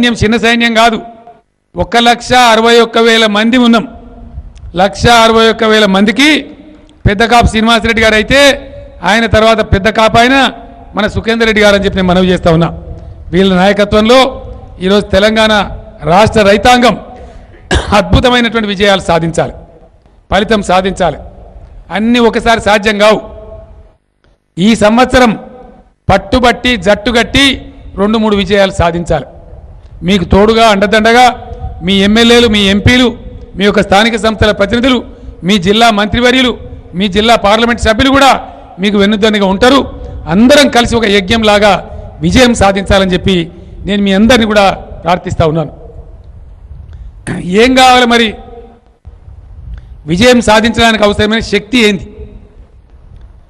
సైన్యం చిన్న సైన్యం కాదు. ఒక లక్ష అరవై ఒక్క వేల మంది ఉన్నాం. లక్ష అరవై ఒక్క వేల మందికి పెద్ద కాపు శ్రీనివాసరెడ్డి గారు అయితే ఆయన తర్వాత పెద్ద కాపు ఆయన మన సుఖేందర్ రెడ్డి గారు అని చెప్పి నేను మనవి చేస్తా ఉన్నా. వీళ్ళ నాయకత్వంలో ఈరోజు తెలంగాణ రాష్ట్ర రైతాంగం అద్భుతమైనటువంటి విజయాలు సాధించాలి. ఫలితం సాధించాలి. అన్నీ ఒకసారి సాధ్యం కావు. ఈ సంవత్సరం పట్టుబట్టి జట్టుగట్టి రెండు మూడు విజయాలు సాధించాలి. మీకు తోడుగా అండదండగా మీ ఎమ్మెల్యేలు మీ ఎంపీలు మీ యొక్క స్థానిక సంస్థల ప్రతినిధులు మీ జిల్లా మంత్రివర్యులు మీ జిల్లా పార్లమెంట్ సభ్యులు కూడా మీకు వెన్నుదన్నుగా ఉంటారు. అందరం కలిసి ఒక యజ్ఞంలాగా విజయం సాధించాలని చెప్పి నేను మీ అందరిని కూడా ప్రార్థిస్తా ఉన్నాను. ఏం కావాలి మరి? విజయం సాధించడానికి అవసరమైన శక్తి ఏంది?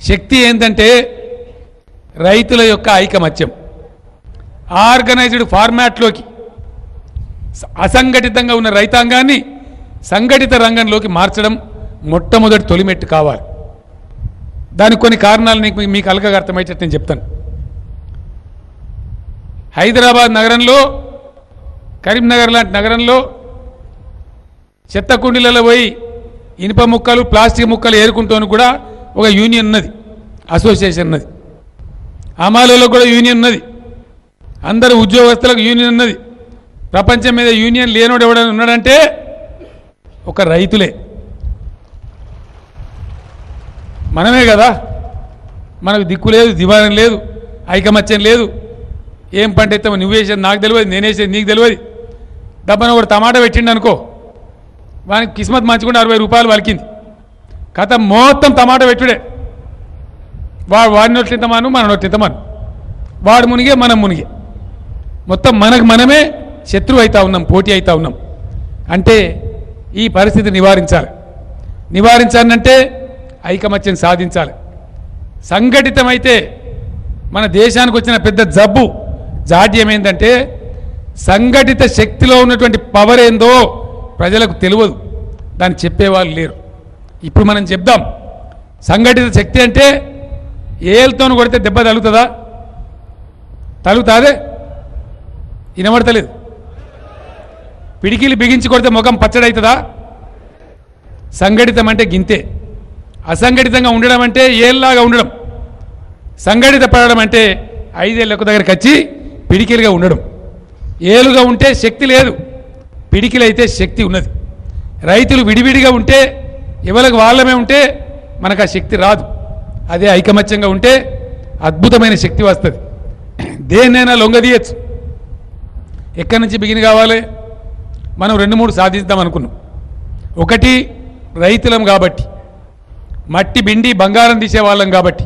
శక్తి ఏంటంటే రైతుల యొక్క ఐకమత్యం. ఆర్గనైజ్డ్ ఫార్మాట్లోకి అసంఘటితంగా ఉన్న రైతాంగాన్ని సంఘటిత రంగంలోకి మార్చడం మొట్టమొదటి తొలిమెట్టు కావాలి. దానికి కొన్ని కారణాలు నీకు మీకు అలగగా అర్థమయ్యేటట్టు నేను చెప్తాను. హైదరాబాద్ నగరంలో కరీంనగర్ లాంటి నగరంలో చెత్త కుండీలలో పోయి ఇనుప ముక్కలు ప్లాస్టిక్ ముక్కలు ఏరుకుంటూ కూడా ఒక యూనియన్ ఉన్నది. అసోసియేషన్ ఉన్నది. అమాలలో కూడా యూనియన్ ఉన్నది. అందరు ఉద్యోగస్తులకు యూనియన్ ఉన్నది. ప్రపంచం మీద యూనియన్ లేనోడు ఎవడైనా ఉన్నాడంటే ఒక రైతులే. మనమే కదా. మనకు దిక్కు లేదు దివాణం లేదు ఐకమత్యం లేదు. ఏం పంట అయితే నువ్వు వేసేది నాకు తెలియదు నేను వేసేది నీకు తెలియదు. డబ్బన ఒకటి టమాటా పెట్టిండు అనుకో. వానికి కిస్మత్ మంచుకుంటే అరవై రూపాయలు వలికింది కథ మొత్తం టమాటా పెట్టుడే. వాడు వాడి నోట్లు ఇంతమాను మన నోట్లు వాడు మునిగే మనం మునిగే. మొత్తం మనకు మనమే శత్రువు అవుతా ఉన్నాం పోటీ అవుతా ఉన్నాం అంటే ఈ పరిస్థితి నివారించాలి. నివారించాలంటే ఐకమత్యం సాధించాలి. సంఘటితమైతే మన దేశానికి వచ్చిన పెద్ద జబ్బు జాడ్యం ఏంటంటే సంఘటిత శక్తిలో ఉన్నటువంటి పవర్ ఏందో ప్రజలకు తెలియదు. దాన్ని చెప్పేవాళ్ళు లేరు. ఇప్పుడు మనం చెప్దాం. సంఘటిత శక్తి అంటే ఏళ్ళతో కొడితే దెబ్బ తగులుతుందా? తగులుతాదే? వినబడతలేదు. పిడికిలు బిగించి కొడితే ముఖం పచ్చడవుతుందా సంఘటితం అంటే గింతే. అసంఘటితంగా ఉండడం అంటే ఏళ్ళలాగా ఉండడం. సంఘటిత పడడం అంటే ఐదేళ్ళకు ఒక దగ్గరికి వచ్చి పిడికిలుగా ఉండడం. ఏలుగా ఉంటే శక్తి లేదు. పిడికిలైతే శక్తి ఉన్నది. రైతులు విడివిడిగా ఉంటే ఎవరికి వాళ్ళమే ఉంటే మనకు ఆ శక్తి రాదు. అదే ఐకమత్యంగా ఉంటే అద్భుతమైన శక్తి వస్తుంది. దేన్నైనా లొంగదీయచ్చు. ఎక్కడి నుంచి బిగిన కావాలి? మనం రెండు మూడు సాధిద్దాం అనుకున్నాం. ఒకటి రైతులం కాబట్టి మట్టి బిండి బంగారం తీసే వాళ్ళం కాబట్టి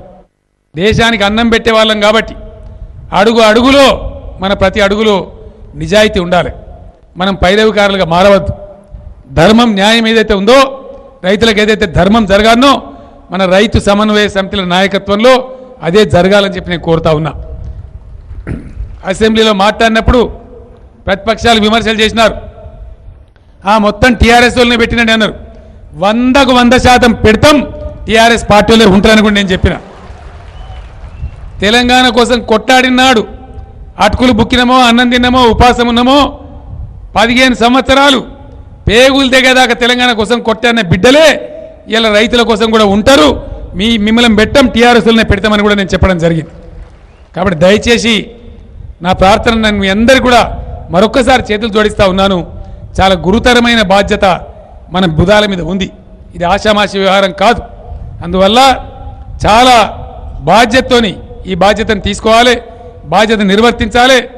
దేశానికి అన్నం పెట్టే వాళ్ళం కాబట్టి అడుగు అడుగులో మన ప్రతి అడుగులో నిజాయితీ ఉండాలి. మనం పైరవికారులుగా మారవద్దు. ధర్మం న్యాయం ఏదైతే ఉందో రైతులకు ఏదైతే ధర్మం జరగానో మన రైతు సమన్వయ సమితుల నాయకత్వంలో అదే జరగాలని చెప్పి నేను కోరుతా ఉన్నా. అసెంబ్లీలో మాట్లాడినప్పుడు ప్రతిపక్షాలు విమర్శలు చేసినారు. ఆ మొత్తం టీఆర్ఎస్ వాళ్ళని పెట్టినండి అన్నారు. వందకు వంద శాతం పెడతాం టీఆర్ఎస్ పార్టీలో ఉంటారని కూడా నేను చెప్పిన. తెలంగాణ కోసం కొట్టాడినాడు అటుకులు బుక్కినమో అన్నం తిన్నామో ఉపాసం ఉన్నామో పదిహేను సంవత్సరాలు పేగులు దిగేదాకా తెలంగాణ కోసం కొట్టాడిన బిడ్డలే ఇలా రైతుల కోసం కూడా ఉంటారు. మీ మిమ్మల్ని పెట్టం టీఆర్ఎస్లనే పెడతామని కూడా నేను చెప్పడం జరిగింది. కాబట్టి దయచేసి నా ప్రార్థన నేను మీ అందరు కూడా మరొక్కసారి చేతులు జోడిస్తా ఉన్నాను. చాలా గురుతరమైన బాధ్యత మన బుధాల మీద ఉంది. ఇది ఆషామాషి వ్యవహారం కాదు. అందువల్ల చాలా బాధ్యతతోని ఈ బాధ్యతను తీసుకోవాలి బాధ్యత నిర్వర్తించాలి.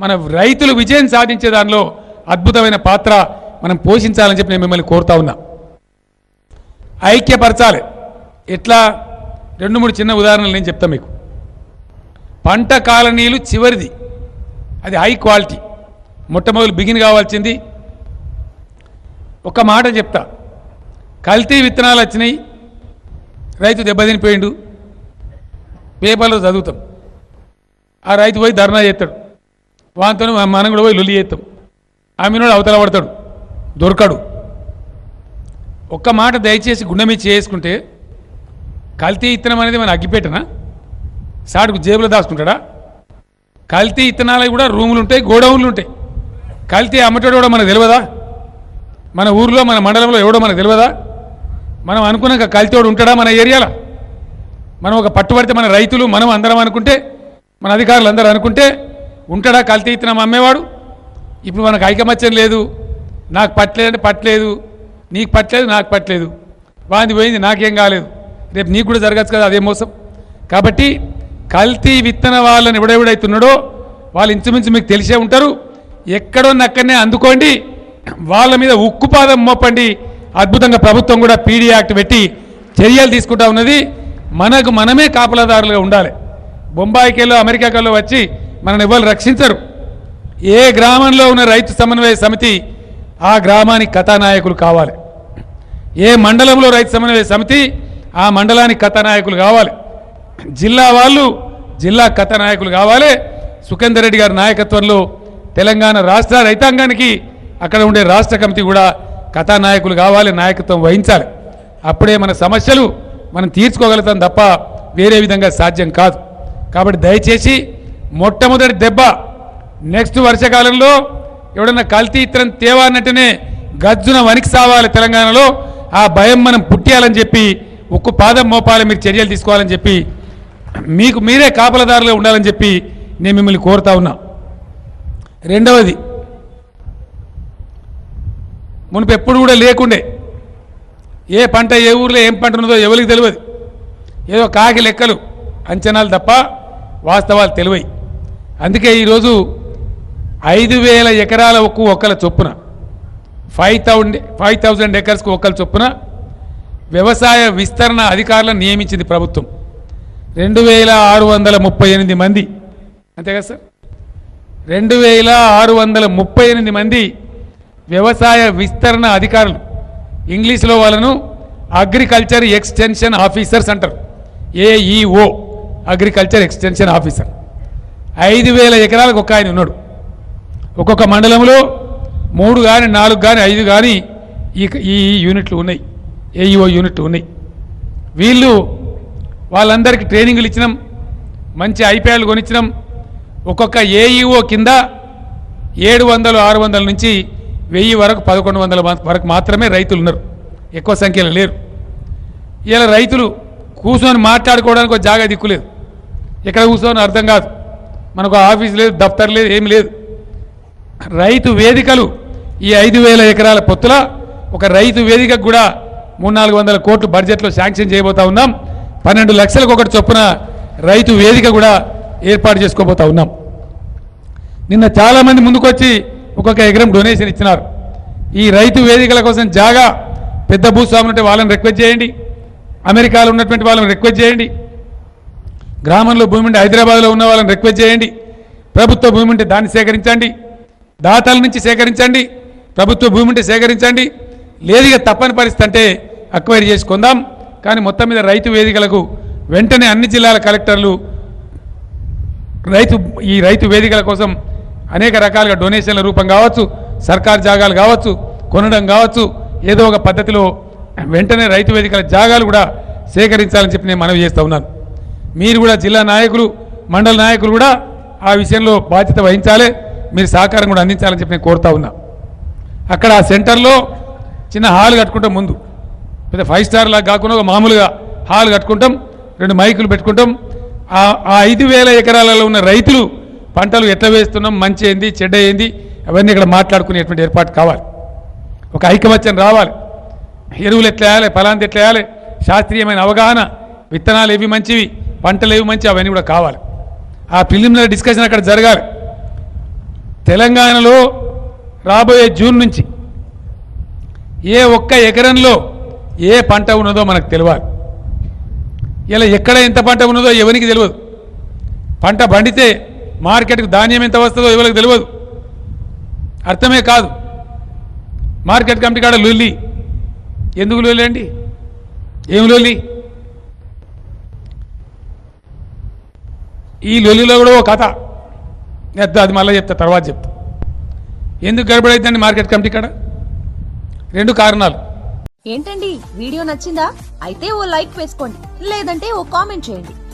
మన రైతులు విజయం సాధించే దానిలో అద్భుతమైన పాత్ర మనం పోషించాలని చెప్పి నేను మిమ్మల్ని కోరుతా ఉన్నా. ఐక్యపరచాలి. ఎట్లా? రెండు మూడు చిన్న ఉదాహరణలు నేను చెప్తాను మీకు. పంట కాలనీలు చివరిది. అది హై క్వాలిటీ. మొట్టమొదలు బిగిన్ కావాల్సింది ఒక మాట చెప్తా. కల్తీ విత్తనాలు వచ్చినాయి రైతు దెబ్బతినిపోయిండు పేపర్లో చదువుతాం. ఆ రైతు పోయి ధర్నా చేస్తాడు. వాంతో మనం కూడా పోయి లొల్లి చేస్తాం. ఆమెనోడు అవతల పడతాడు. దొరకడు. ఒక్క మాట దయచేసి గుండె మీద చేసుకుంటే కల్తీ ఇత్తనం అనేది మన అగ్గిపెట్టనా? సాటుకు జేబులో దాచుకుంటాడా? కల్తీ ఇత్తనాలు కూడా రూములు ఉంటాయి గోడౌన్లు ఉంటాయి కల్తీ అమ్మటోడు కూడా మనకు తెలియదా? మన ఊర్లో మన మండలంలో ఎవడో మనకు తెలియదా? మనం అనుకున్నాక కల్తీవాడు ఉంటాడా మన ఏరియాలో? మనం ఒక పట్టుబడితే మన రైతులు మనం అందరం అనుకుంటే మన అధికారులు అందరూ అనుకుంటే ఉంటాడా కల్తీ ఇత్తనం అమ్మేవాడు? ఇప్పుడు మనకు ఐకమత్యం లేదు. నాకు పట్టలేదు పట్టలేదు. నీకు పట్టలేదు నాకు పట్టలేదు. వాంది పోయింది నాకేం కాలేదు. రేపు నీకు కూడా జరగచ్చు కదా అదే మోసం. కాబట్టి కల్తీ విత్తన వాళ్ళని ఎవడెవడైతున్నాడో వాళ్ళు ఇంచుమించు మీకు తెలిసే ఉంటారు. ఎక్కడో నక్కనే అందుకోండి. వాళ్ళ మీద ఉక్కుపాదం మోపండి. అద్భుతంగా ప్రభుత్వం కూడా పీడీ యాక్ట్ పెట్టి చర్యలు తీసుకుంటా ఉన్నది. మనకు మనమే కాపలాదారులుగా ఉండాలి. బొంబాయికెళ్ళో అమెరికాకెళ్ళో వచ్చి మనల్ని ఎవరు రక్షించరు. ఏ గ్రామంలో ఉన్న రైతు సమన్వయ సమితి ఆ గ్రామానికి కథానాయకులు కావాలి. ఏ మండలంలో రైతు సమన్వయ సమితి ఆ మండలానికి కథానాయకులు కావాలి. జిల్లా వాళ్ళు జిల్లా కథానాయకులు కావాలి. సుఖేందర్ రెడ్డి గారి నాయకత్వంలో తెలంగాణ రాష్ట్ర రైతాంగానికి అక్కడ ఉండే రాష్ట్ర కమిటీ కూడా కథానాయకులు కావాలి నాయకత్వం వహించాలి. అప్పుడే మన సమస్యలు మనం తీర్చుకోగలుగుతాం తప్ప వేరే విధంగా సాధ్యం కాదు. కాబట్టి దయచేసి మొట్టమొదటి దెబ్బ నెక్స్ట్ వర్షాకాలంలో ఎవడన్నా కల్తీ ఇత్తనం తేవాలంటేనే గజ్జున వనికి సావాలి తెలంగాణలో ఆ భయం మనం పుట్టేయాలని చెప్పి ఉక్కు పాదం మోపాలి మీరు చర్యలు తీసుకోవాలని చెప్పి మీకు మీరే కాపలదారులు ఉండాలని చెప్పి నేను మిమ్మల్ని కోరుతా ఉన్నా. రెండవది మునుపు ఎప్పుడు కూడా లేకుండే. ఏ పంట ఏ ఊర్లో ఏం పంట ఉన్నదో ఎవరికి తెలియదు. ఏదో కాకి లెక్కలు అంచనాలు తప్ప వాస్తవాలు తెలివై. అందుకే ఈరోజు ఐదు వేల ఎకరాల ఒక్క ఒక్కల చొప్పున ఫైవ్ థౌండ్ ఫైవ్ థౌజండ్ ఎకర్స్కు ఒక్కల చొప్పున వ్యవసాయ విస్తరణ అధికారులను నియమించింది ప్రభుత్వం. రెండు వేల ఆరు వందల ముప్పై ఎనిమిది మంది. అంతే కదా సార్? రెండు వేల ఆరు వందల ముప్పై ఎనిమిది మంది వ్యవసాయ విస్తరణ అధికారులు ఇంగ్లీష్లో వాళ్ళను అగ్రికల్చర్ ఎక్స్టెన్షన్ ఆఫీసర్స్ అంటారు. AEO agriculture extension officer. ఐదు వేల ఎకరాలకు ఒక ఆయన ఉన్నాడు. ఒక్కొక్క మండలంలో మూడు కానీ నాలుగు కానీ ఐదు కానీ ఈ ఈ యూనిట్లు ఉన్నాయి. ఏఈఓ యూనిట్లు ఉన్నాయి. వీళ్ళు వాళ్ళందరికీ ట్రైనింగ్లు ఇచ్చినాం. మంచి ఐపీఎల్ కొనిచ్చినాం. ఒక్కొక్క ఏఈఓ కింద ఏడు వందలు ఆరు వందల నుంచి వెయ్యి వరకు పదకొండు వందల వరకు మాత్రమే రైతులు ఉన్నారు. ఎక్కువ సంఖ్యలో లేరు. ఇలా రైతులు కూర్చొని మాట్లాడుకోవడానికి ఒక జాగా దిక్కులేదు ఎక్కడ కూర్చొని అర్థం కాదు. మనకు ఆఫీస్ లేదు దఫ్తర్ లేదు ఏమి లేదు. రైతు వేదికలు ఈ ఐదు వేల ఎకరాల పొత్తుల ఒక రైతు వేదికకు కూడా మూడు నాలుగు వందల కోట్లు బడ్జెట్లో శాంక్షన్ చేయబోతా ఉన్నాం. పన్నెండు లక్షలకు ఒకటి చొప్పున రైతు వేదిక కూడా ఏర్పాటు చేసుకోబోతా ఉన్నాం. నిన్న చాలామంది ముందుకొచ్చి ఒక్కొక్క ఎకరం డొనేషన్ ఇచ్చినారు. ఈ రైతు వేదికల కోసం జాగా పెద్ద భూస్వాములు ఉంటే వాళ్ళని రిక్వెస్ట్ చేయండి. అమెరికాలో ఉన్నటువంటి వాళ్ళని రిక్వెస్ట్ చేయండి. గ్రామంలో భూమి ఉంటే హైదరాబాద్లో ఉన్న వాళ్ళని రిక్వెస్ట్ చేయండి. ప్రభుత్వ భూమి ఉంటే దాన్ని సేకరించండి. దాతల నుంచి సేకరించండి. ప్రభుత్వ భూమి ఉంటే సేకరించండి. లేదుగా తప్పని పరిస్థితి అంటే అక్వైర్ చేసుకుందాం కానీ మొత్తం మీద రైతు వేదికలకు వెంటనే అన్ని జిల్లాల కలెక్టర్లు రైతు ఈ రైతు వేదికల కోసం అనేక రకాలుగా డొనేషన్ల రూపం కావచ్చు సర్కార్ జాగాలు కావచ్చు కొనడం కావచ్చు ఏదో ఒక పద్ధతిలో వెంటనే రైతు వేదికల జాగాలు కూడా సేకరించాలని చెప్పి నేను మనవి చేస్తూ ఉన్నాను. మీరు కూడా జిల్లా నాయకులు మండల నాయకులు కూడా ఆ విషయంలో బాధ్యత వహించాలి మీరు సహకారం కూడా అందించాలని చెప్పి నేను కోరుతా ఉన్నా. అక్కడ ఆ సెంటర్లో చిన్న హాల్ కట్టుకుంటాం ముందు. పెద్ద ఫైవ్ స్టార్ లాగా కాకుండా ఒక మామూలుగా హాల్ కట్టుకుంటాం రెండు మైకులు పెట్టుకుంటాం. ఆ ఆ ఐదు వేల ఎకరాలలో ఉన్న రైతులు పంటలు ఎట్లా వేస్తున్నాం మంచి ఏంది చెడ్డ ఏంది అవన్నీ ఇక్కడ మాట్లాడుకునేటువంటి ఏర్పాటు కావాలి. ఒక ఐకమత్యం రావాలి. ఎరువులు ఎట్లా వేయాలి ఫలాంతి ఎట్లా వేయాలి శాస్త్రీయమైన అవగాహన విత్తనాలు ఏవి మంచివి పంటలు ఏవి మంచివి అవన్నీ కూడా కావాలి. ఆ ప్రిలిమినరీ డిస్కషన్ అక్కడ జరగాలి. తెలంగాణలో రాబోయే జూన్ నుంచి ఏ ఒక్క ఎకరంలో ఏ పంట ఉన్నదో మనకు తెలియాలి ఇలా ఎక్కడ ఎంత పంట ఉన్నదో ఎవరికి తెలియదు. పంట పండితే మార్కెట్కి ధాన్యం ఎంత వస్తుందో ఎవరికి తెలియదు. అర్థమే కాదు. మార్కెట్ కమిటీ కాడ లొల్లి. ఎందుకు లొల్లి అండి ఏం లొల్లి? ఈ లొల్లిలో కూడా ఓ కథ. నేను అది మళ్ళీ చెప్తా తర్వాత చెప్తా. ఎందుకు గడబడైందండి మార్కెట్ కమిటీ కాడ? రెండు కారణాలు. ఏంటండి? వీడియో నచ్చిందా? అయితే ఓ లైక్ వేసుకోండి. లేదంటే ఓ కామెంట్ చేయండి.